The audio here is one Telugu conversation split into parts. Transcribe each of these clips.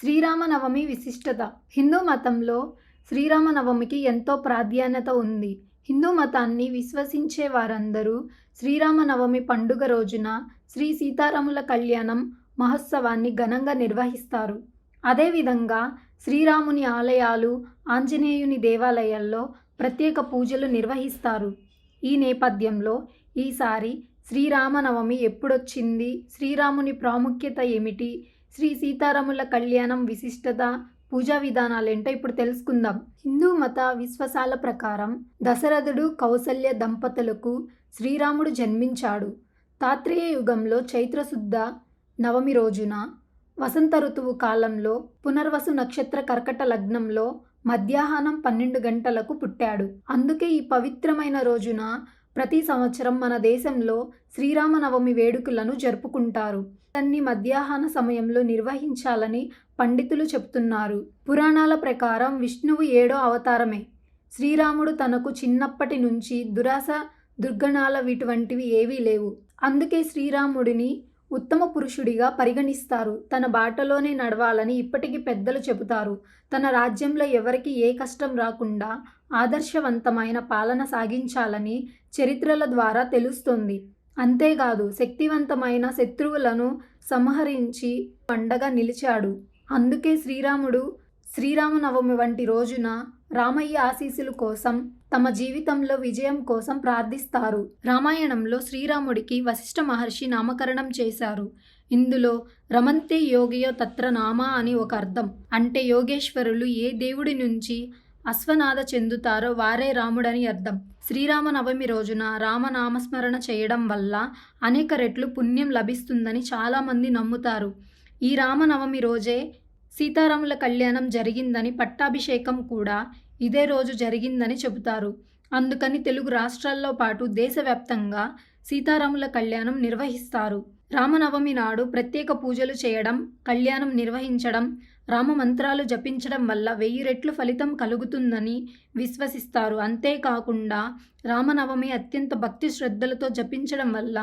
శ్రీరామనవమి విశిష్టత. హిందూ మతంలో శ్రీరామనవమికి ఎంతో ప్రాధాన్యత ఉంది. హిందూ మతాన్ని విశ్వసించే వారందరూ శ్రీరామనవమి పండుగ రోజున శ్రీ సీతారాముల కళ్యాణం మహోత్సవాన్ని ఘనంగా నిర్వహిస్తారు. అదేవిధంగా శ్రీరాముని ఆలయాలు ఆంజనేయుని దేవాలయాల్లో ప్రత్యేక పూజలు నిర్వహిస్తారు. ఈ నేపథ్యంలో ఈసారి శ్రీరామనవమి ఎప్పుడొచ్చింది? శ్రీరాముని ప్రాముఖ్యత ఏమిటి? శ్రీ సీతారాముల కళ్యాణం విశిష్టత పూజా విధానాలేంటో ఇప్పుడు తెలుసుకుందాం. హిందూ మత విశ్వాసాల ప్రకారం దశరథుడు కౌసల్య దంపతులకు శ్రీరాముడు జన్మించాడు. తాత్రేయ యుగంలో చైత్రశుద్ధ నవమి రోజున వసంత ఋతువు కాలంలో పునర్వసు నక్షత్ర కర్కట లగ్నంలో మధ్యాహ్నం పన్నెండు గంటలకు పుట్టాడు. అందుకే ఈ పవిత్రమైన రోజున ప్రతి సంవత్సరం మన దేశంలో శ్రీరామనవమి వేడుకలను జరుపుకుంటారు. దాన్ని మధ్యాహ్న సమయంలో నిర్వహించాలని పండితులు చెప్తున్నారు. పురాణాల ప్రకారం విష్ణువు ఏడో అవతారమే. శ్రీరాముడు తనకు చిన్నప్పటి నుంచి దురాస దుర్గణాల ఇటువంటివి ఏవీ లేవు. అందుకే శ్రీరాముడిని ఉత్తమ పురుషుడిగా పరిగణిస్తారు. తన బాటలోనే నడవాలని ఇప్పటికీ పెద్దలు చెబుతారు. తన రాజ్యంలో ఎవరికి ఏ కష్టం రాకుండా ఆదర్శవంతమైన పాలన సాగించాలని చరిత్రల ద్వారా తెలుస్తుంది. అంతేకాదు శక్తివంతమైన శత్రువులను సంహరించి పండగ నిలిచాడు. అందుకే శ్రీరాముడు శ్రీరామనవమి వంటి రోజున రామయ్య ఆశీస్సుల కోసం తమ జీవితంలో విజయం కోసం ప్రార్థిస్తారు. రామాయణంలో శ్రీరాముడికి వశిష్ఠ మహర్షి నామకరణం చేశారు. ఇందులో రమంతే యోగియో తత్ర నామా అని ఒక అర్థం. అంటే యోగేశ్వరులు ఏ దేవుడి నుంచి అశ్వనాథ చెందుతారో వారే రాముడని అర్థం. శ్రీరామనవమి రోజున రామనామస్మరణ చేయడం వల్ల అనేక రెట్లు పుణ్యం లభిస్తుందని చాలామంది నమ్ముతారు. ఈ రామనవమి రోజే సీతారాముల కళ్యాణం జరిగిందని పట్టాభిషేకం కూడా ఇదే రోజు జరిగిందని చెబుతారు. అందుకని తెలుగు రాష్ట్రాల్లో పాటు దేశవ్యాప్తంగా సీతారాముల కళ్యాణం నిర్వహిస్తారు. రామనవమి నాడు ప్రత్యేక పూజలు చేయడం కళ్యాణం నిర్వహించడం రామ మంత్రాలు జపించడం వల్ల వెయ్యి రెట్లు ఫలితం కలుగుతుందని విశ్వసిస్తారు. అంతేకాకుండా రామనవమి అత్యంత భక్తి శ్రద్ధలతో జపించడం వల్ల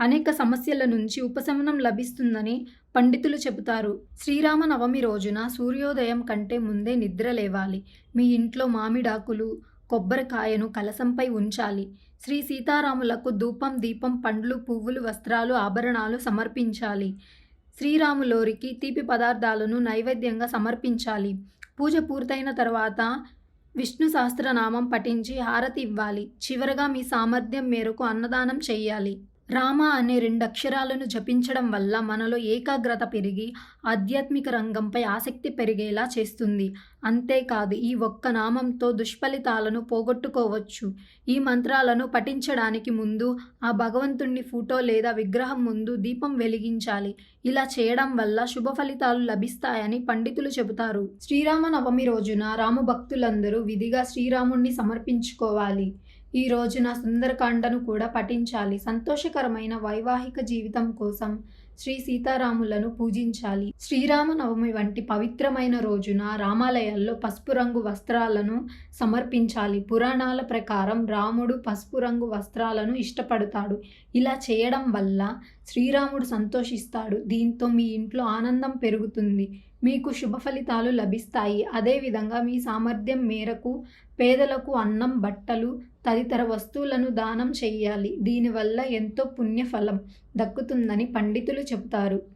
అనేక సమస్యల నుంచి ఉపశమనం లభిస్తుందని పండితులు చెబుతారు శ్రీరామ నవమి రోజున సూర్యోదయం కంటే ముందే నిద్ర లేవాలి. మీ ఇంట్లో మామిడాకులు కొబ్బరికాయను కలసంపై ఉంచాలి. శ్రీ సీతారాములకు ధూపం దీపం పండ్లు పువ్వులు వస్త్రాలు ఆభరణాలు సమర్పించాలి. శ్రీరాములోరికి తీపి పదార్థాలను నైవేద్యంగా సమర్పించాలి. పూజ పూర్తయిన తర్వాత విష్ణు సహస్రనామం పఠించి హారతి ఇవ్వాలి. చివరగా మీ సామర్థ్యం మేరకు అన్నదానం చేయాలి రామ అనే రెండు అక్షరాలను జపించడం వల్ల మనలో ఏకాగ్రత పెరిగి ఆధ్యాత్మిక రంగంపై ఆసక్తి పెరిగేలా చేస్తుంది. అంతేకాదు ఈ ఒక్క నామంతో దుష్ఫలితాలను పోగొట్టుకోవచ్చు. ఈ మంత్రాలను పఠించడానికి ముందు ఆ భగవంతుణ్ణి ఫోటో లేదా విగ్రహం ముందు దీపం వెలిగించాలి. ఇలా చేయడం వల్ల శుభ ఫలితాలు లభిస్తాయని పండితులు చెబుతారు. శ్రీరామనవమి రోజున రామ భక్తులందరూ విధిగా శ్రీరాముణ్ణి సమర్పించుకోవాలి. ఈ రోజున సుందరకాండను కూడా పఠించాలి. సంతోషకరమైన వైవాహిక జీవితం కోసం శ్రీ సీతారాములను పూజించాలి. శ్రీరామనవమి వంటి పవిత్రమైన రోజున రామాలయాల్లో పసుపు రంగు వస్త్రాలను సమర్పించాలి. పురాణాల ప్రకారం రాముడు పసుపు రంగు వస్త్రాలను ఇష్టపడతాడు. ఇలా చేయడం వల్ల శ్రీరాముడు సంతోషిస్తాడు. దీంతో మీ ఇంట్లో ఆనందం పెరుగుతుంది. మీకు శుభ ఫలితాలు లభిస్తాయి. అదేవిధంగా మీ సామర్థ్యం మేరకు పేదలకు అన్నం బట్టలు తదితర వస్తువులను దానం చేయాలి. దీనివల్ల ఎంతో పుణ్యఫలం దక్కుతుందని పండితులు చెబుతారు.